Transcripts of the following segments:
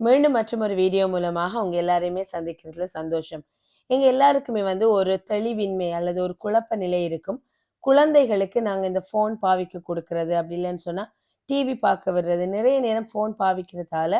மீண்டும் மற்றும் ஒரு வீடியோ மூலமாக அவங்க எல்லாரையுமே சந்திக்கிறதுல சந்தோஷம். எங்க எல்லாருக்குமே வந்து ஒரு தெளிவின்மை அல்லது ஒரு குழப்ப நிலை இருக்கும். குழந்தைகளுக்கு நாங்க இந்த ஃபோன் பாவிக்க கொடுக்கறது அப்படி இல்லைன்னு சொன்னா டிவி பார்க்க விடுறது நிறைய நேரம் ஃபோன் பாவிக்கிறதால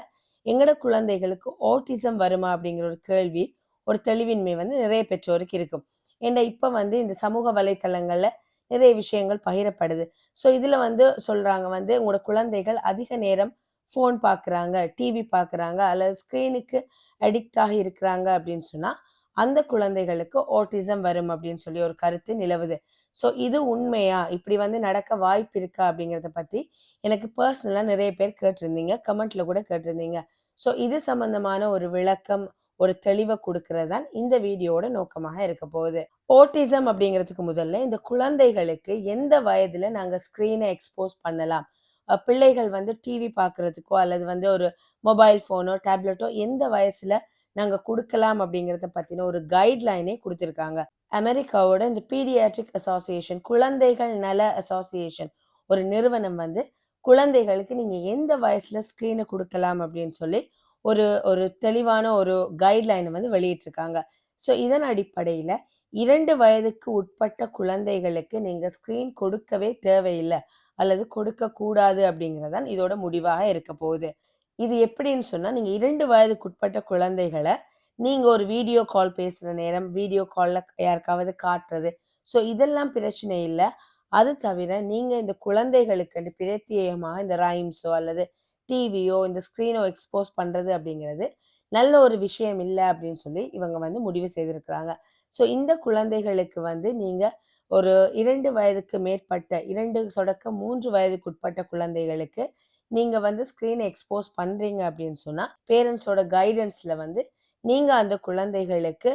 எங்கட குழந்தைகளுக்கு ஓட்டிசம் வருமா அப்படிங்கிற ஒரு கேள்வி ஒரு தெளிவின்மை வந்து நிறைய பெற்றோருக்கு இருக்கும். ஏன்னா இப்போ வந்து இந்த சமூக வலைத்தளங்கள்ல நிறைய விஷயங்கள் பகிரப்படுது. ஸோ இதுல வந்து சொல்றாங்க வந்து உங்களோட குழந்தைகள் அதிக நேரம் ஃபோன் பார்க்குறாங்க டிவி பார்க்குறாங்க அல்லது ஸ்க்ரீனுக்கு அடிக்ட் ஆகி இருக்கிறாங்க அப்படின்னு சொன்னால் அந்த குழந்தைகளுக்கு ஓட்டிசம் வரும் அப்படின்னு சொல்லி ஒரு கருத்து நிலவுது. ஸோ இது உண்மையா? இப்படி வந்து நடக்க வாய்ப்பு இருக்கா அப்படிங்கிறத பற்றி எனக்கு பர்சனலாக நிறைய பேர் கேட்டிருந்தீங்க கமெண்ட்ல கூட கேட்டிருந்தீங்க. ஸோ இது சம்பந்தமான ஒரு விளக்கம் ஒரு தெளிவை கொடுக்கறது தான் இந்த வீடியோட நோக்கமாக இருக்க போகுது. ஓட்டிசம் அப்படிங்கிறதுக்கு முதல்ல இந்த குழந்தைகளுக்கு எந்த வயதில் நாங்கள் ஸ்க்ரீனை எக்ஸ்போஸ் பண்ணலாம்? பிள்ளைகள் வந்து டிவி பார்க்கறதுக்கோ அல்லது வந்து ஒரு மொபைல் ஃபோனோ டேப்லெட்டோ எந்த வயசுல நாங்கள் கொடுக்கலாம் அப்படிங்கிறத பற்றின ஒரு கைட்லைனே கொடுத்துருக்காங்க. அமெரிக்காவோட இந்த பீடியாட்ரிக் அசோசியேஷன் குழந்தைகள் நல அசோசியேஷன் ஒரு நிறுவனம் வந்து குழந்தைகளுக்கு நீங்கள் எந்த வயசில் ஸ்க்ரீனை கொடுக்கலாம் அப்படின்னு சொல்லி ஒரு ஒரு தெளிவான ஒரு கைட்லைனை வந்து வெளியிட்டிருக்காங்க. ஸோ இதன் அடிப்படையில் இரண்டு வயதுக்கு உட்பட்ட குழந்தைகளுக்கு நீங்கள் ஸ்க்ரீன் கொடுக்கவே தேவையில்லை. அல்லது கொடுக்கக்கூடாது அப்படிங்கிறது தான் இதோட முடிவாக இருக்க போகுது. இது எப்படின்னு சொன்னால் நீங்கள் இரண்டு வயதுக்குட்பட்ட குழந்தைகளை நீங்கள் ஒரு வீடியோ கால் பேசுகிற நேரம் வீடியோ காலில் யாருக்காவது காட்டுறது. ஸோ இதெல்லாம் பிரச்சனை இல்லை. அது தவிர நீங்கள் இந்த குழந்தைகளுக்கு பிரத்யேகமாக இந்த ரைம்ஸோ அல்லது டிவியோ இந்த ஸ்க்ரீனோ எக்ஸ்போஸ் பண்ணுறது அப்படிங்கிறது நல்ல ஒரு விஷயம் இல்லை அப்படின்னு சொல்லி இவங்க வந்து முடிவு செய்திருக்கிறாங்க. ஸோ இந்த குழந்தைகளுக்கு வந்து நீங்கள் ஒரு இரண்டு வயதுக்கு மேற்பட்ட இரண்டு தொடக்க மூன்று வயதுக்கு உட்பட்ட குழந்தைகளுக்கு நீங்க வந்து ஸ்க்ரீனை எக்ஸ்போஸ் பண்றீங்க அப்படின்னு சொன்னா பேரண்ட்ஸோட கைடன்ஸ்ல வந்து நீங்க அந்த குழந்தைகளுக்கு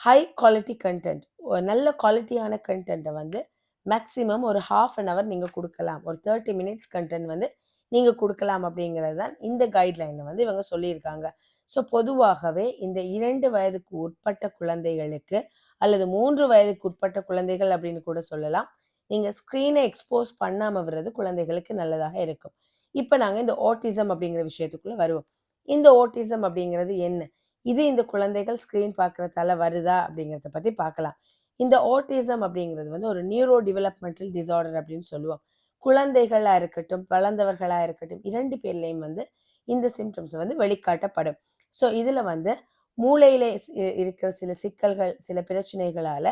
ஹை குவாலிட்டி கண்டென்ட் நல்ல குவாலிட்டியான கண்டென்ட்டை வந்து மேக்ஸிமம் ஒரு ஹாஃப் அன் ஹவர் நீங்க கொடுக்கலாம். ஒரு தேர்ட்டி மினிட்ஸ் கண்டென்ட் வந்து நீங்க கொடுக்கலாம் அப்படிங்கிறது தான் இந்த கைட்லைனில் வந்து இவங்க சொல்லியிருக்காங்க. ஸோ பொதுவாகவே இந்த இரண்டு வயதுக்கு உட்பட்ட குழந்தைகளுக்கு அல்லது மூன்று வயதுக்கு உட்பட்ட குழந்தைகள் அப்படின்னு கூட சொல்லலாம். நீங்க ஸ்க்ரீனை எக்ஸ்போஸ் பண்ணாம விடுறது குழந்தைகளுக்கு நல்லதாக இருக்கும். இப்போ நாங்க இந்த ஓட்டிசம் அப்படிங்கிற விஷயத்துக்குள்ள வருவோம். இந்த ஓட்டிசம் அப்படிங்கிறது என்ன? இது இந்த குழந்தைகள் ஸ்க்ரீன் பார்க்குறதால வருதா அப்படிங்கிறத பத்தி பார்க்கலாம். இந்த ஓட்டிசம் அப்படிங்கிறது வந்து ஒரு நியூரோ டெவலப்மெண்டல் டிசார்டர் அப்படின்னு சொல்லுவோம். குழந்தைகளா இருக்கட்டும் வளர்ந்தவர்களாக இருக்கட்டும் இரண்டு பேர்லையும் வந்து இந்த சிம்டம்ஸ் வந்து வெளிக்காட்டப்படும். ஸோ இதுல வந்து மூளையில இருக்கிற சில சிக்கல்கள் சில பிரச்சனைகளால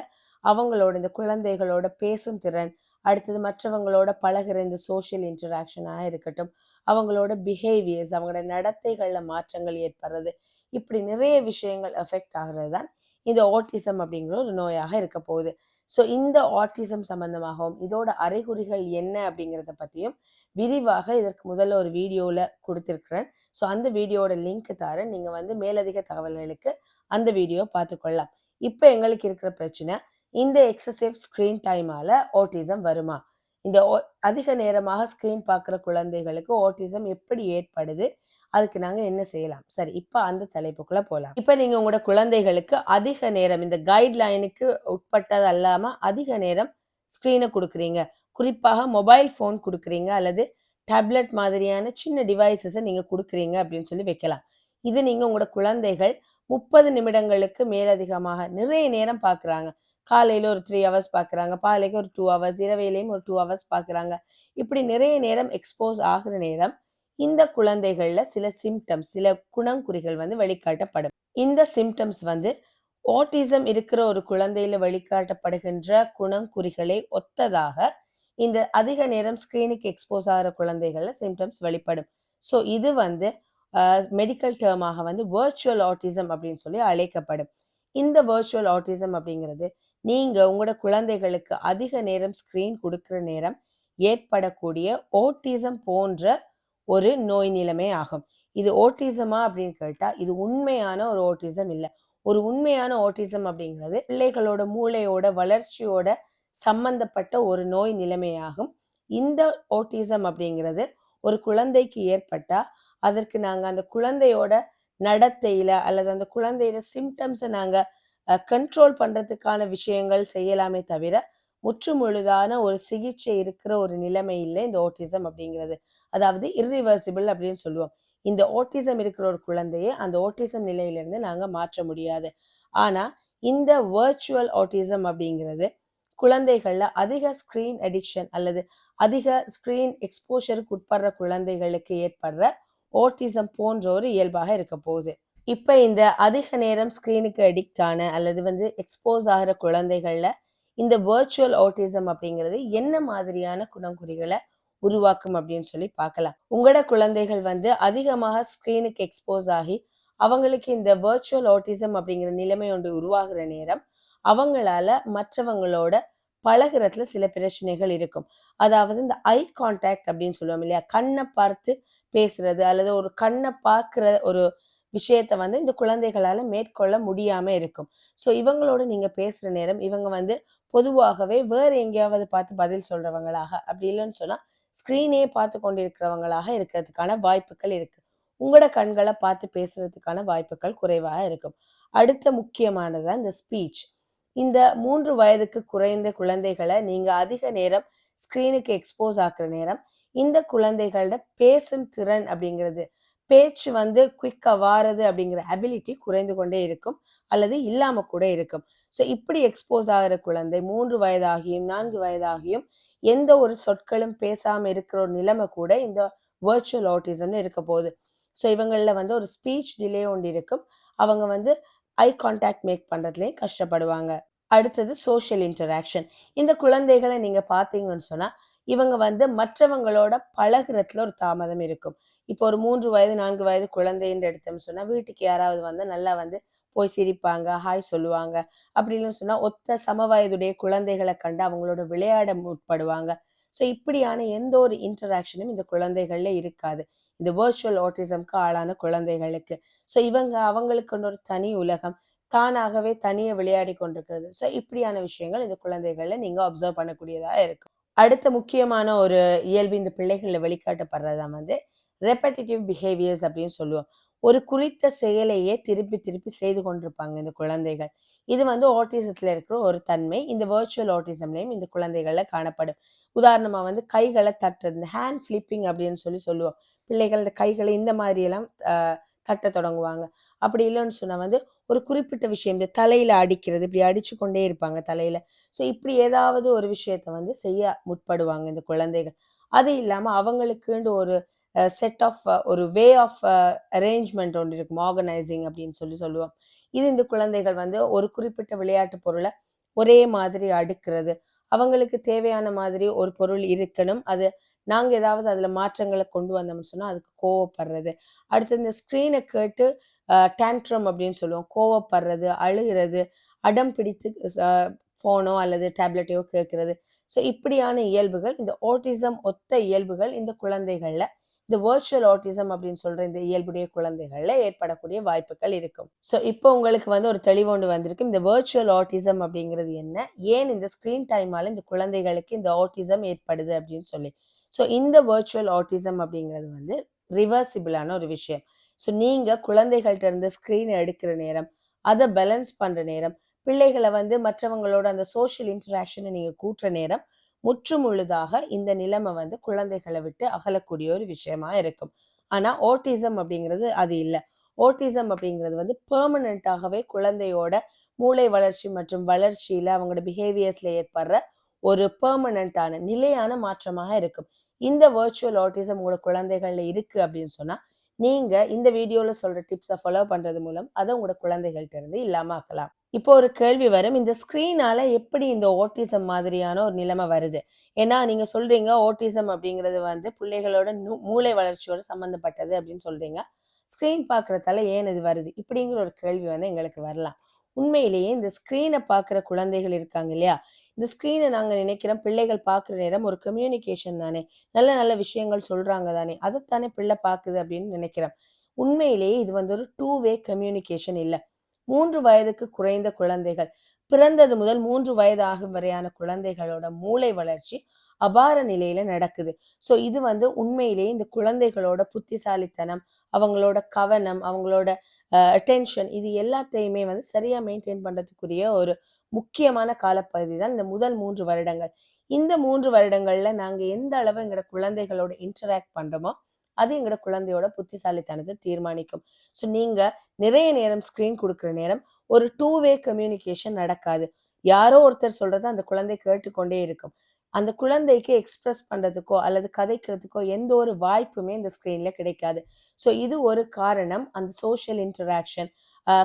அவங்களோட இந்த குழந்தைகளோட பேசும் திறன் அடுத்தது மற்றவங்களோட பழகுற இந்த சோஷியல் இன்டராக்ஷனாக இருக்கட்டும் அவங்களோட பிஹேவியர்ஸ் அவங்களோட நடத்தைகளில் மாற்றங்கள் ஏற்படுறது இப்படி நிறைய விஷயங்கள் எஃபெக்ட் ஆகிறது தான் இந்த ஆட்டிசம் அப்படிங்கிற ஒரு நோயாக இருக்க போகுது. ஸோ இந்த ஆட்டிசம் சம்பந்தமாகவும் இதோட அறிகுறிகள் என்ன அப்படிங்கிறத பற்றியும் விரிவாக இதற்கு முதல்ல ஒரு வீடியோவில் கொடுத்துருக்குறேன். ஸோ அந்த வீடியோட லிங்க் தரேன் நீங்கள் வந்து மேலதிக தகவல்களுக்கு அந்த வீடியோ பார்த்துக்கொள்ளலாம். இப்போ எங்களுக்கு இருக்கிற பிரச்சனை இந்த எக்ஸசிவ் ஸ்க்ரீன் டைமால ஓட்டிசம் வருமா? இந்த ஓ அதிக நேரமாக ஸ்க்ரீன் பார்க்குற குழந்தைகளுக்கு ஓட்டிசம் எப்படி ஏற்படுது? அதுக்கு நாங்கள் என்ன செய்யலாம்? சரி இப்போ அந்த தலைப்புக்குள்ளே போகலாம் இப்போ நீங்கள் உங்களோட குழந்தைகளுக்கு அதிக நேரம் இந்த கைட்லைனுக்கு உட்பட்டது அல்லாமல் அதிக நேரம் ஸ்க்ரீனை கொடுக்குறீங்க. குறிப்பாக மொபைல் ஃபோன் கொடுக்குறீங்க அல்லது டேப்லெட் மாதிரியான சின்ன டிவைசஸை நீங்கள் கொடுக்குறீங்க அப்படின்னு சொல்லி வைக்கலாம். இது நீங்கள் உங்களோட குழந்தைகள் முப்பது நிமிடங்களுக்கு மேலதிகமாக நிறைய நேரம் பார்க்குறாங்க காலையில் ஒரு த்ரீ ஹவர்ஸ் பார்க்குறாங்க பாலைக்கு ஒரு டூ ஹவர்ஸ் இரவையிலையும் ஒரு டூ ஹவர்ஸ் பார்க்குறாங்க இப்படி நிறைய நேரம் எக்ஸ்போஸ் ஆகிற நேரம் இந்த குழந்தைகளில் சில சிம்டம்ஸ் சில குணங்குறிகள் வந்து வெளிக்காட்டப்படும் இந்த சிம்டம்ஸ் வந்து ஆட்டிசம் இருக்கிற ஒரு குழந்தையில வெளிக்காட்டப்படுகின்ற குணங்குறிகளை ஒத்ததாக இந்த அதிக நேரம் ஸ்கிரீனுக்கு எக்ஸ்போஸ் ஆகிற குழந்தைகளில் சிம்டம்ஸ் வெளிப்படும். ஸோ இது வந்து மெடிக்கல் டேர்மாக வந்து வர்ச்சுவல் ஆட்டிசம் அப்படின்னு சொல்லி அழைக்கப்படும். இந்த வர்ச்சுவல் ஆட்டிசம் அப்படிங்கிறது நீங்கள் உங்களோட குழந்தைகளுக்கு அதிக நேரம் ஸ்க்ரீன் கொடுக்குற நேரம் ஏற்படக்கூடிய ஓட்டிசம் போன்ற ஒரு நோய் நிலைமை ஆகும். இது ஓட்டிசமா அப்படின்னு கேட்டால் இது உண்மையான ஒரு ஓட்டிசம் இல்லை. ஒரு உண்மையான ஓட்டிசம் அப்படிங்கிறது பிள்ளைகளோட மூளையோட வளர்ச்சியோட சம்பந்தப்பட்ட ஒரு நோய் நிலைமையாகும். இந்த ஓட்டிசம் அப்படிங்கிறது ஒரு குழந்தைக்கு ஏற்பட்டால் அதற்கு நாங்கள் அந்த குழந்தையோட நடத்தையில் அல்லது அந்த குழந்தையோட சிம்டம்ஸை நாங்கள் கண்ட்ரோல் பண்ணுறதுக்கான விஷயங்கள் செய்யலாமே தவிர முற்றுமுழுதான ஒரு சிகிச்சை இருக்கிற ஒரு நிலைமை இல்லை இந்த ஓட்டிசம் அப்படிங்கிறது அதாவது இர்ரிவர்சிபிள் அப்படின்னு சொல்லுவோம். இந்த ஓட்டிசம் இருக்கிற ஒரு குழந்தையை அந்த ஓட்டிசம் நிலையிலிருந்து நாங்கள் மாற்ற முடியாது. ஆனால் இந்த வர்ச்சுவல் ஆட்டிசம் அப்படிங்கிறது குழந்தைகள்ல அதிக ஸ்கிரீன் அடிக்ஷன் அல்லது அதிக ஸ்கிரீன் எக்ஸ்போஷருக்கு உட்படுற குழந்தைகளுக்கு ஏற்படுற ஓட்டிசம் போன்ற ஒரு இயல்பாக இருக்க போகுது. இப்ப இந்த அதிக நேரம் ஸ்கிரீனுக்கு அடிக்ட் ஆன அல்லது வந்து எக்ஸ்போஸ் ஆகிற குழந்தைகள்ல இந்த வர்ச்சுவல் ஆட்டிசம் அப்படிங்கிறது என்ன மாதிரியான குணங்குறிகளை உருவாக்கும் அப்படின்னு சொல்லி பார்க்கலாம். உங்களோட குழந்தைகள் வந்து அதிகமாக ஸ்கிரீனுக்கு எக்ஸ்போஸ் ஆகி அவங்களுக்கு இந்த வர்ச்சுவல் ஆட்டிசம் அப்படிங்கிற நிலைமை ஒன்று உருவாகிற நேரம் அவங்களால மற்றவங்களோட பழகிறதுல சில பிரச்சனைகள் இருக்கும். அதாவது இந்த ஐ கான்டாக்ட் அப்படின்னு சொல்லுவோம் இல்லையா? கண்ணை பார்த்து பேசுறது அல்லது ஒரு கண்ணை பார்க்குற ஒரு விஷயத்த வந்து இந்த குழந்தைகளால் மேற்கொள்ள முடியாம இருக்கும். ஸோ இவங்களோட நீங்க பேசுற நேரம் இவங்க வந்து பொதுவாகவே வேற எங்கேயாவது பார்த்து பதில் சொல்றவங்களாக அப்படி இல்லைன்னு சொன்னால் ஸ்க்ரீனே பார்த்து கொண்டிருக்கிறவங்களாக இருக்கிறதுக்கான வாய்ப்புகள் இருக்கு. உங்களோட கண்களை பார்த்து பேசுறதுக்கான வாய்ப்புகள் குறைவாக இருக்கும். அடுத்த முக்கியமானது இந்த ஸ்பீச் இந்த மூன்று வயதுக்கு குறைந்த குழந்தைகளை நீங்க அதிக நேரம் ஸ்கிரீனுக்கு எக்ஸ்போஸ் ஆக்குற நேரம் இந்த குழந்தைகளோட பேசும் திறன் அப்படிங்கிறது பேச்சு வந்து குயிக்காக வாரது அப்படிங்கிற அபிலிட்டி குறைந்து கொண்டே இருக்கும் அல்லது இல்லாம கூட இருக்கும். ஸோ இப்படி எக்ஸ்போஸ் ஆகிற குழந்தை மூன்று வயதாகியும் நான்கு வயதாகியும் எந்த ஒரு சொற்களும் பேசாம இருக்கிற ஒரு நிலைமை கூட இந்த வர்ச்சுவல் ஆட்டிசம்னு இருக்க போகுது. ஸோ இவங்களில் வந்து ஒரு ஸ்பீச் டிலே ஒன்று இருக்கும். அவங்க வந்து ஐ கான்டாக்ட் மேக் பண்ணுறதுலேயும் கஷ்டப்படுவாங்க. அடுத்தது சோஷியல் இன்டராக்ஷன் இந்த குழந்தைகளை நீங்கள் பார்த்தீங்கன்னு சொன்னால் இவங்க வந்து மற்றவங்களோட பழகுறதுல ஒரு தாமதம் இருக்கும். இப்போ ஒரு மூன்று வயது நான்கு வயது குழந்தைன்னு எடுத்தோம்னு சொன்னால் வீட்டுக்கு யாராவது வந்து நல்லா வந்து போய் சிரிப்பாங்க ஹாய் சொல்லுவாங்க. அப்படின்னு சொன்னால் ஒத்த சம வயதுடைய குழந்தைகளை கண்டு அவங்களோட விளையாட முற்படுவாங்க. ஸோ இப்படியான எந்த ஒரு இன்டராக்ஷனும் இந்த குழந்தைகளில் இருக்காது. இந்த வர்ச்சுவல் ஆட்டிசம்க்கு ஆளான குழந்தைகளுக்கு. ஸோ இவங்க அவங்களுக்குன்னு ஒரு தனி உலகம் தானாகவே தனியே விளையாடி கொண்டிருக்கிறது. ஸோ இப்படியான விஷயங்கள் இந்த குழந்தைகளில் நீங்கள் அப்சர்வ் பண்ணக்கூடியதாக இருக்கும். அடுத்த முக்கியமான ஒரு இயல்பு இந்த பிள்ளைகளில் வெளிக்காட்டப்படுறதா வந்து ரெப்படிட்டிவ் பிஹேவியர்ஸ் அப்படின்னு சொல்லுவோம். ஒரு குறித்த செயலையே திருப்பி திருப்பி செய்து கொண்டிருப்பாங்க இந்த குழந்தைகள். இது வந்து ஆட்டிசத்தில் இருக்கிற ஒரு தன்மை இந்த வேர்ச்சுவல் ஆட்டிசம்லயும் இந்த குழந்தைகளில் காணப்படும். உதாரணமாக வந்து கைகளை தட்டுறது இந்த ஹேண்ட் ஃபிளிப்பிங் அப்படின்னு சொல்லி சொல்லுவோம். பிள்ளைகள் இந்த கைகளை இந்த மாதிரி எல்லாம் தட்ட தொடங்குவாங்க. அப்படி இல்லைன்னு சொன்னா வந்து ஒரு குறிப்பிட்ட விஷயம் இந்த தலையில அடிக்கிறது இப்படி அடிச்சு கொண்டே இருப்பாங்க தலையில. ஸோ இப்படி ஏதாவது ஒரு விஷயத்த வந்து செய்ய முற்படுவாங்க இந்த குழந்தைகள். அது இல்லாம அவங்களுக்குண்டு ஒரு செட் ஆஃப் ஒரு வே ஆஃப் அரேஞ்ச்மெண்ட் ஒன்று இருக்கும். ஆர்கனைசிங் அப்படின்னு சொல்லி சொல்லுவோம். இது இந்த குழந்தைகள் வந்து ஒரு குறிப்பிட்ட விளையாட்டு பொருளை ஒரே மாதிரி அடுக்கிறது. அவங்களுக்கு தேவையான மாதிரி ஒரு பொருள் இருக்கணும். அது நாங்கள் ஏதாவது அதில் மாற்றங்களை கொண்டு வந்தோம்னு சொன்னால் அதுக்கு கோவப்படுறது. அடுத்து இந்த ஸ்க்ரீனை கேட்டு டேண்ட்ரம் அப்படின்னு சொல்லுவோம். கோவப்படுறது அழுகிறது அடம் பிடித்து ஃபோனோ அல்லது டேப்லெட்டையோ கேட்கறது. ஸோ இப்படியான இயல்புகள் இந்த ஆட்டிசம் ஒத்த இயல்புகள் இந்த குழந்தைகளில் இந்த வர்ச்சுவல் ஆட்டிசம் அப்படின்னு சொல்ற இந்த இயல்புடைய குழந்தைகள்ல ஏற்படக்கூடிய வாய்ப்புகள் இருக்கும். ஸோ இப்போ உங்களுக்கு வந்து ஒரு தெளிவு வந்திருக்கு. இந்த வர்ச்சுவல் ஆட்டிசம் அப்படிங்கிறது என்ன? ஏன் இந்த ஸ்கிரீன் டைமால இந்த குழந்தைகளுக்கு இந்த ஆட்டிசம் ஏற்படுது அப்படின்னு சொல்லி. ஸோ இந்த வர்ச்சுவல் ஆட்டிசம் அப்படிங்கிறது வந்து ரிவர்சிபிளான ஒரு விஷயம். ஸோ நீங்க குழந்தைகள்ட்ட இருந்து ஸ்க்ரீனை எடுக்கிற நேரம் அதை பேலன்ஸ் பண்ற நேரம் பிள்ளைகளை வந்து மற்றவங்களோட அந்த சோஷியல் இன்டராக்ஷனை நீங்கள் கூட்டுற நேரம் முற்றுமுழுதாக இந்த நிலைமை வந்து குழந்தைகளை விட்டு அகலக்கூடிய ஒரு விஷயமா இருக்கும். ஆனா ஓட்டிசம் அப்படிங்கிறது அது இல்லை. ஓட்டிசம் அப்படிங்கிறது வந்து பெர்மனண்ட்டாகவே குழந்தையோட மூளை வளர்ச்சி மற்றும் வளர்ச்சியில அவங்களோட பிஹேவியர்ஸ்ல ஏற்படுற ஒரு பெர்மனண்ட்டான நிலையான மாற்றமாக இருக்கும். இந்த வர்ச்சுவல் ஆட்டிசம் உங்களோட குழந்தைகள்ல இருக்கு அப்படின்னு சொன்னா நீங்க இந்த வீடியோல சொல்ற டிப்ஸை ஃபாலோ பண்றது மூலம் அதை உங்களோட குழந்தைகள்கிட்ட இருந்து இல்லாம ஆக்கலாம். இப்போ ஒரு கேள்வி வரும். இந்த ஸ்கிரீனால எப்படி இந்த ஓட்டிசம் மாதிரியான ஒரு நிலைமை வருது? ஏன்னா நீங்க சொல்றீங்க ஓட்டிசம் அப்படிங்கிறது வந்து பிள்ளைகளோட மூளை வளர்ச்சியோட சம்பந்தப்பட்டது அப்படின்னு சொல்றீங்க. ஸ்கிரீன் பார்க்கறதால ஏன் இது வருது? இப்படிங்கிற ஒரு கேள்வி வந்து எங்களுக்கு வரலாம். உண்மையிலேயே இந்த ஸ்கிரீனை பார்க்குற குழந்தைகள் இருக்காங்க இல்லையா? இந்த ஸ்க்ரீனை நாங்கள் நினைக்கிறோம் பிள்ளைகள் பார்க்குற நேரம் ஒரு கம்யூனிகேஷன் தானே. நல்ல நல்ல விஷயங்கள் சொல்கிறாங்க தானே. அதைத்தானே பிள்ளை பார்க்குது அப்படின்னு நினைக்கிறோம். உண்மையிலேயே இது வந்து ஒரு டூ வே கம்யூனிகேஷன் இல்லை. மூன்று வயதுக்கு குறைந்த குழந்தைகள் பிறந்தது முதல் மூன்று வயது ஆகும் வரையான குழந்தைகளோட மூளை வளர்ச்சி அபார நிலையில நடக்குது. ஸோ இது வந்து உண்மையிலேயே இந்த குழந்தைகளோட புத்திசாலித்தனம் அவங்களோட கவனம் அவங்களோட அட்டென்ஷன் இது எல்லாத்தையுமே வந்து சரியா மெயின்டைன் பண்றதுக்குரிய ஒரு முக்கியமான காலப்பகுதி தான் இந்த முதல் மூன்று வருடங்கள். இந்த மூன்று வருடங்கள்ல நாங்க எந்த அளவு எங்களோட குழந்தைகளோட இன்டராக்ட் பண்றோமோ அது எங்களோட குழந்தையோட புத்திசாலித்தனத்தை தீர்மானிக்கும். ஸோ நீங்க நிறைய நேரம் ஸ்க்ரீன் கொடுக்குற நேரம் ஒரு டூ வே கம்யூனிகேஷன் நடக்காது. யாரோ ஒருத்தர் சொல்றத அந்த குழந்தை கேட்டுக்கொண்டே இருக்கும். அந்த குழந்தைக்கு எக்ஸ்பிரஸ் பண்றதுக்கோ அல்லது கதைக்கிறதுக்கோ எந்த ஒரு வாய்ப்புமே இந்த ஸ்க்ரீன்ல கிடைக்காது. ஸோ இது ஒரு காரணம். அந்த சோஷியல் இன்டராக்ஷன்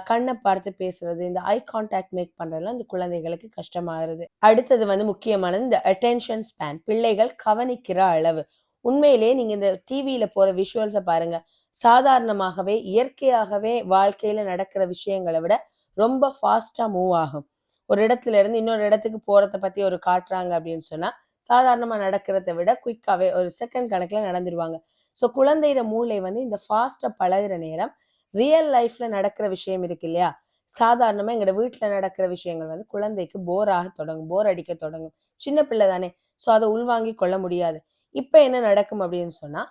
கண்ணை பார்த்து பேசுறது இந்த ஐ கான்டாக்ட் மேக் பண்றதுலாம் இந்த குழந்தைகளுக்கு கஷ்டமாகிறது. அடுத்தது வந்து முக்கியமானது இந்த அட்டென்ஷன் ஸ்பேன் பிள்ளைகள் கவனிக்கிற அளவு. உண்மையிலேயே நீங்க இந்த டிவியில போற விஷுவல்ஸை பாருங்க. சாதாரணமாகவே இயற்கையாகவே வாழ்க்கையில நடக்கிற விஷயங்களை விட ரொம்ப ஃபாஸ்டா மூவ் ஆகும். ஒரு இடத்துல இருந்து இன்னொரு இடத்துக்கு போறத பத்தி ஒரு காட்டுறாங்க அப்படின்னு சொன்னா சாதாரணமா நடக்கிறத விட குயிக்காவே ஒரு செகண்ட் கணக்குல நடந்துருவாங்க. ஸோ குழந்தையிட மூளை வந்து இந்த ஃபாஸ்டா பழகுற நேரம் ரியல் லைஃப்ல நடக்கிற விஷயம் இருக்கு இல்லையா? சாதாரணமா எங்களோட வீட்டுல நடக்கிற விஷயங்கள் வந்து குழந்தைக்கு போர் ஆக தொடங்கும் போர் அடிக்க தொடங்கும். சின்ன பிள்ளை தானே. ஸோ அதை உள்வாங்கி கொள்ள முடியாது. இப்போ என்ன நடக்கும் அப்படின்னு சொன்னா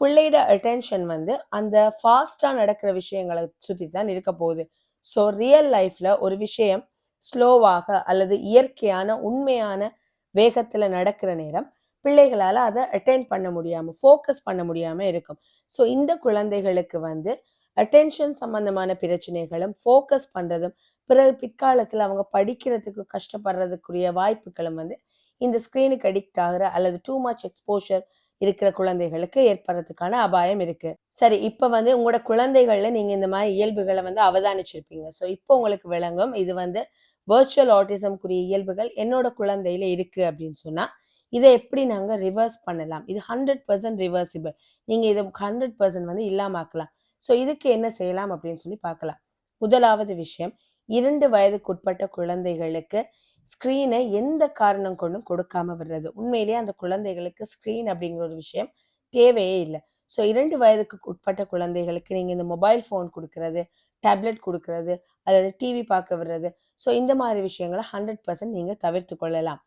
பிள்ளையோட அட்டென்ஷன் வந்து அந்த ஃபாஸ்டா நடக்கிற விஷயங்களை சுற்றி தான் இருக்க போகுது. ஸோ ரியல் லைஃப்ல ஒரு விஷயம் ஸ்லோவாக அல்லது இயற்கையான உண்மையான வேகத்துல நடக்கிற நேரம் பிள்ளைகளால அதை அட்டென்ட் பண்ண முடியாம ஃபோக்கஸ் பண்ண முடியாம இருக்கும். ஸோ இந்த குழந்தைகளுக்கு வந்து அட்டென்ஷன் சம்பந்தமான பிரச்சனைகளும் ஃபோக்கஸ் பண்ணுறதும் பிறகு பிற்காலத்தில் அவங்க படிக்கிறதுக்கு கஷ்டப்படுறதுக்குரிய வாய்ப்புகளும் வந்து இந்த ஸ்க்ரீனுக்கு அடிக்ட் ஆகுற அல்லது டூ மச் எக்ஸ்போஷர் இருக்கிற குழந்தைகளுக்கு ஏற்படுறதுக்கான அபாயம் இருக்கு. சரி இப்போ வந்து உங்களோட குழந்தைகள்ல நீங்க இந்த மாதிரி இயல்புகளை வந்து அவதானிச்சிருப்பீங்க. ஸோ இப்போ உங்களுக்கு விளங்கும் இது வந்து வேர்ச்சுவல் ஆட்டிசம்க்குரிய இயல்புகள் என்னோட குழந்தையில இருக்கு அப்படின்னு சொன்னா இதை எப்படி நாங்கள் ரிவர்ஸ் பண்ணலாம்? இது ஹண்ட்ரட் பர்சன்ட் ரிவர்சிபிள் நீங்கள் இதை ஹண்ட்ரட் பர்சன்ட் வந்து இல்லாமக்கலாம் ஸோ இதுக்கு என்ன செய்யலாம் அப்படின்னு சொல்லி பார்க்கலாம். முதலாவது விஷயம் இரண்டு வயதுக்குட்பட்ட குழந்தைகளுக்கு ஸ்க்ரீனை எந்த காரணம் கொண்டும் கொடுக்காம விடுறது. உண்மையிலேயே அந்த குழந்தைகளுக்கு ஸ்க்ரீன் அப்படிங்கிற ஒரு விஷயம் தேவையே இல்லை. ஸோ இரண்டு வயதுக்கு உட்பட்ட குழந்தைகளுக்கு நீங்கள் இந்த மொபைல் ஃபோன் கொடுக்கறது டேப்லெட் கொடுக்கறது அல்லது டிவி பார்க்க விடுறது. ஸோ இந்த மாதிரி விஷயங்களை ஹண்ட்ரட் பர்சன்ட் நீங்கள் தவிர்த்து கொள்ளலாம்.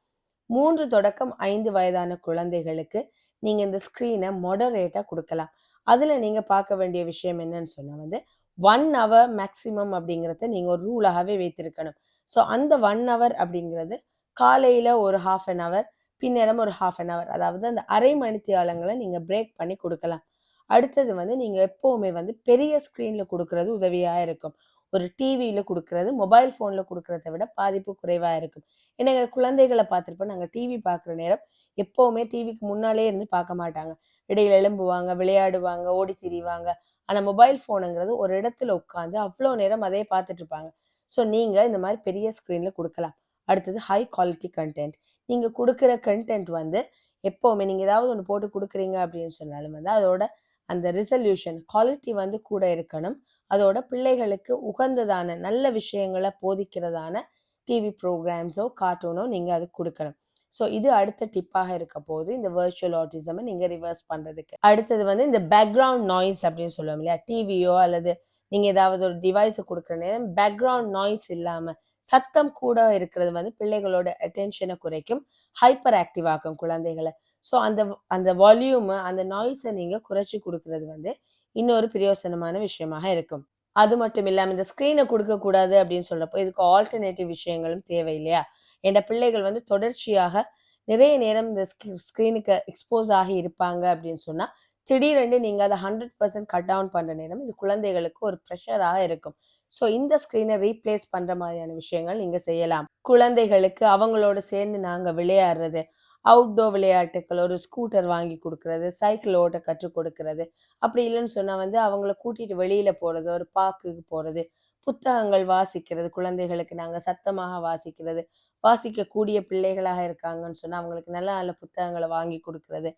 மூன்று தொடக்கம் ஐந்து வயதான குழந்தைகளுக்கு நீங்கள் இந்த ஸ்க்ரீனை மொடரேட்டாக கொடுக்கலாம். அதில் நீங்கள் பார்க்க வேண்டிய விஷயம் என்னன்னு சொன்னால் வந்து ஒன் ஹவர் மேக்ஸிமம் அப்படிங்கிறத நீங்கள் ஒரு ரூலாகவே வைத்திருக்கணும். ஸோ அந்த ஒன் ஹவர் அப்படிங்கிறது காலையில் ஒரு ஹாஃப் அன் ஹவர் பின்னேரம் ஒரு ஹாஃப் அன் ஹவர் அதாவது அந்த அரை மணித்தியாலங்களை நீங்கள் பிரேக் பண்ணி கொடுக்கலாம். அடுத்தது வந்து நீங்கள் எப்போவுமே வந்து பெரிய ஸ்க்ரீனில் கொடுக்கறது உதவியாக இருக்கும். ஒரு டிவியில் கொடுக்கறது மொபைல் ஃபோனில் கொடுக்கறத விட பாதிப்பு குறைவாக இருக்கும். ஏன்னா எங்கள் குழந்தைகளை பார்த்துருப்போம் நாங்கள் டிவி பார்க்குற நேரம் எப்போவுமே டிவிக்கு முன்னாலே இருந்து பார்க்க மாட்டாங்க. இடையில எழும்புவாங்க விளையாடுவாங்க ஓடி திரிவாங்க ஆனால் மொபைல் ஃபோனுங்கிறது ஒரு இடத்துல உட்காந்து அவ்வளோ நேரம் அதே பார்த்துட்டு இருப்பாங்க. ஸோ நீங்கள் இந்த மாதிரி பெரிய ஸ்க்ரீனில் கொடுக்கலாம். அடுத்தது ஹை குவாலிட்டி கண்டென்ட் நீங்கள் கொடுக்குற கண்டென்ட் வந்து எப்போவுமே நீங்கள் ஏதாவது ஒன்று போட்டு கொடுக்குறீங்க அப்படின்னு சொன்னாலும் வந்து அதோட அந்த ரிசல்யூஷன் குவாலிட்டி வந்து கூட இருக்கணும். அதோட பிள்ளைகளுக்கு உகந்ததான நல்ல விஷயங்களை போதிக்கிறதான டிவி ப்ரோக்ராம்ஸோ கார்ட்டூனோ நீங்கள் அது கொடுக்கணும் ஸோ இது அடுத்த டிப்பாக இருக்க போது இந்த வர்ச்சுவல் ஆட்டிசமை நீங்கள் ரிவர்ஸ் பண்ணுறதுக்கு அடுத்தது வந்து இந்த பேக்ரவுண்ட் நாய்ஸ் அப்படின்னு சொல்லுவோம் இல்லையா? டிவியோ அல்லது நீங்கள் ஏதாவது ஒரு டிவைஸ் கொடுக்குற நேரம் பேக்ரவுண்ட் நாய்ஸ் இல்லாமல் சத்தம் கூட இருக்கிறது வந்து பிள்ளைகளோட அட்டென்ஷனை குறைக்கும். ஹைப்பர் ஆக்டிவ் ஆக்கும் குழந்தைகளை. ஸோ அந்த அந்த வால்யூமு அந்த நாய்ஸை நீங்கள் குறைச்சி கொடுக்கறது வந்து இன்னொரு பிரயோசனமான விஷயமாக இருக்கும். அது மட்டும் இல்லாமல் இந்த ஸ்க்ரீனை கொடுக்கக்கூடாது அப்படின்னு சொல்கிறப்போ இதுக்கு ஆல்டர்னேட்டிவ் விஷயங்களும் தேவை இல்லையா என் பிள்ளைகள் வந்து தொடர்ச்சியாக நிறைய நேரம் இந்த ஸ்க்ரீனுக்கு எக்ஸ்போஸ் ஆகி இருப்பாங்க அப்படின்னு சொன்னால் திடீரென்று நீங்கள் அதை ஹண்ட்ரட் பர்சன்ட் கட் டவுன் பண்ணுற நேரம் இது குழந்தைகளுக்கு ஒரு ப்ரெஷராக இருக்கும். ஸோ இந்த ஸ்க்ரீனை ரீப்ளேஸ் பண்ணுற மாதிரியான விஷயங்கள் நீங்கள் செய்யலாம். குழந்தைகளுக்கு அவங்களோட சேர்ந்து நாங்கள் விளையாடுறது அவுட்டோர் விளையாட்டுக்கள் ஒரு ஸ்கூட்டர் வாங்கி கொடுக்கறது சைக்கிள் ஓட்ட கற்றுக் கொடுக்கறது. அப்படி இல்லைன்னு சொன்னால் வந்து அவங்கள கூட்டிகிட்டு வெளியில் போகிறது ஒரு பார்க்குக்கு போகிறது புத்தகங்கள் வாசிக்கிறது குழந்தைகளுக்கு நாங்கள் சத்தமாக வாசிக்கிறது வாசிக்கக்கூடிய பிள்ளைகளாக இருக்காங்கன்னு சொன்னால் அவங்களுக்கு நல்ல நல்ல புத்தகங்களை வாங்கி கொடுக்கறது.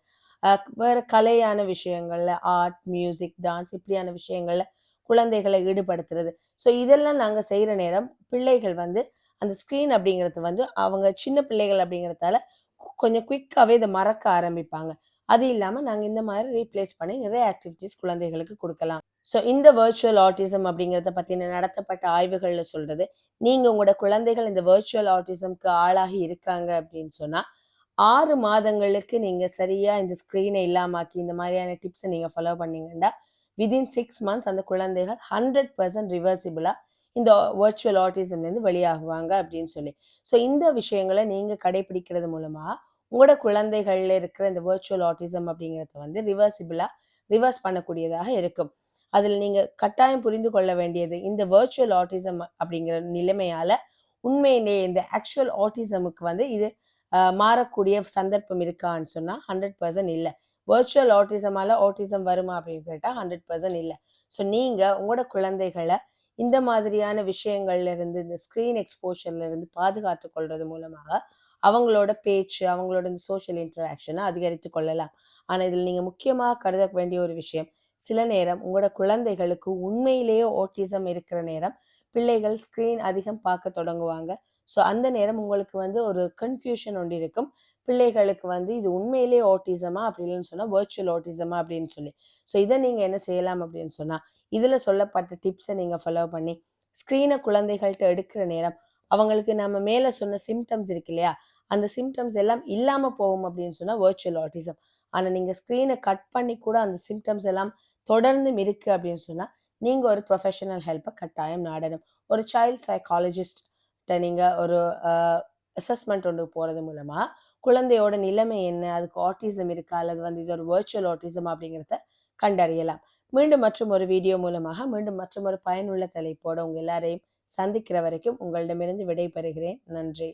வேறு கலையான விஷயங்களில் ஆர்ட் மியூசிக் டான்ஸ் இப்படியான விஷயங்களில் குழந்தைகளை ஈடுபடுத்துறது. ஸோ இதெல்லாம் நாங்கள் செய்கிற நேரம் பிள்ளைகள் வந்து அந்த ஸ்க்ரீன் அப்படிங்கிறது வந்து அவங்க சின்ன பிள்ளைகள் அப்படிங்கிறதால கொஞ்சம் குயிக்காகவே இதை மறக்க ஆரம்பிப்பாங்க. அது இல்லாமல் நாங்கள் இந்த மாதிரி ரீப்ளேஸ் பண்ணி நிறைய ஆக்டிவிட்டீஸ் குழந்தைகளுக்கு கொடுக்கலாம். ஸோ இந்த வர்ச்சுவல் ஆட்டிசம் அப்படிங்கிறத பற்றின நடத்தப்பட்ட ஆய்வுகளில் சொல்கிறது நீங்கள் உங்களோட குழந்தைகள் இந்த வர்ச்சுவல் ஆட்டிசம்க்கு ஆளாகி இருக்காங்க அப்படின்னு சொன்னால் ஆறு மாதங்களுக்கு நீங்கள் சரியாக இந்த ஸ்க்ரீனை இல்லாமாக்கி இந்த மாதிரியான டிப்ஸை நீங்கள் ஃபாலோ பண்ணீங்கன்னா விதின் சிக்ஸ் மந்த்ஸ் அந்த குழந்தைகள் ஹண்ட்ரட் பர்சன்ட் ரிவர்சிபிளாக இந்த வர்ச்சுவல் ஆட்டிசம்லேருந்து வெளியாகுவாங்க அப்படின்னு சொல்லி. ஸோ இந்த விஷயங்களை நீங்கள் கடைபிடிக்கிறது மூலமாக உங்களோட குழந்தைகளில் இருக்கிற இந்த வர்ச்சுவல் ஆட்டிசம் அப்படிங்கிறத வந்து ரிவர்சிபிளாக ரிவர்ஸ் பண்ணக்கூடியதாக இருக்கும். அதில் நீங்கள் கட்டாயம் புரிந்து கொள்ள வேண்டியது இந்த வர்ச்சுவல் ஆட்டிசம் அப்படிங்கிற நிலைமையால் உண்மையிலேயே இந்த ஆக்சுவல் ஆட்டிசமுக்கு வந்து இது மாறக்கூடிய சந்தர்ப்பம் இருக்கான்னு சொன்னால் ஹண்ட்ரட் பர்சன்ட் இல்லை. வர்ச்சுவல் ஆட்டிசமால ஆட்டிசம் வருமா அப்படின்னு கேட்டால் ஹண்ட்ரட் பர்சன்ட் இல்லை. ஸோ நீங்கள் உங்களோட குழந்தைகளை இந்த மாதிரியான விஷயங்கள்லேருந்து இந்த ஸ்க்ரீன் எக்ஸ்போஷர்லேருந்து பாதுகாத்து கொள்வது மூலமாக அவங்களோட பேச்சு அவங்களோட இந்த சோஷியல் இன்டராக்ஷனை அதிகரித்து கொள்ளலாம். ஆனால் இதில் நீங்கள் முக்கியமாக கருத வேண்டிய ஒரு விஷயம் சில நேரம் உங்களோட குழந்தைகளுக்கு உண்மையிலேயே ஓட்டிசம் இருக்கிற நேரம் பிள்ளைகள் ஸ்க்ரீன் அதிகம் பார்க்க தொடங்குவாங்க. ஸோ அந்த நேரம் உங்களுக்கு வந்து ஒரு கன்ஃபியூஷன் ஒன்று இருக்கும். பிள்ளைகளுக்கு வந்து இது உண்மையிலேயே ஓட்டிசமா அப்படி இல்லைன்னு சொன்னால் வர்ச்சுவல் ஓட்டிசமா அப்படின்னு சொல்லி. ஸோ இதை நீங்கள் என்ன செய்யலாம் அப்படின்னு சொன்னால் இதில் சொல்லப்பட்ட டிப்ஸை நீங்கள் ஃபாலோ பண்ணி ஸ்க்ரீனை குழந்தைகள்கிட்ட எடுக்கிற நேரம் அவங்களுக்கு நம்ம மேலே சொன்ன சிம்டம்ஸ் இருக்கு இல்லையா? அந்த சிம்டம்ஸ் எல்லாம் இல்லாமல் போகும் அப்படின்னு சொன்னால் வர்ச்சுவல் ஆட்டிசம் ஆனால் நீங்கள் ஸ்க்ரீனை கட் பண்ணி கூட அந்த சிம்டம்ஸ் எல்லாம் தொடர்ந்து இருக்கு அப்படின்னு சொன்னால் நீங்கள் ஒரு ப்ரொஃபஷனல் ஹெல்ப்பை கட்டாயம் நாடணும். ஒரு சைல்ட் சைக்காலஜிஸ்ட்டை நீங்கள் ஒரு அசஸ்மெண்ட் ஒன்று போகிறது மூலமாக குழந்தையோட நிலைமை என்ன அதுக்கு ஆட்டிசம் இருக்கா அல்லது வந்து இது ஒரு வர்ச்சுவல் ஆட்டிசம் அப்படிங்கிறத கண்டறியலாம். மீண்டும் மற்றும் ஒரு வீடியோ மூலமாக மீண்டும் மற்றும் ஒரு பயனுள்ள தலைப்போட உங்கள் எல்லாரையும் சந்திக்கிற வரைக்கும் உங்களிடமிருந்து விடை பெறுகிறேன் நன்றி.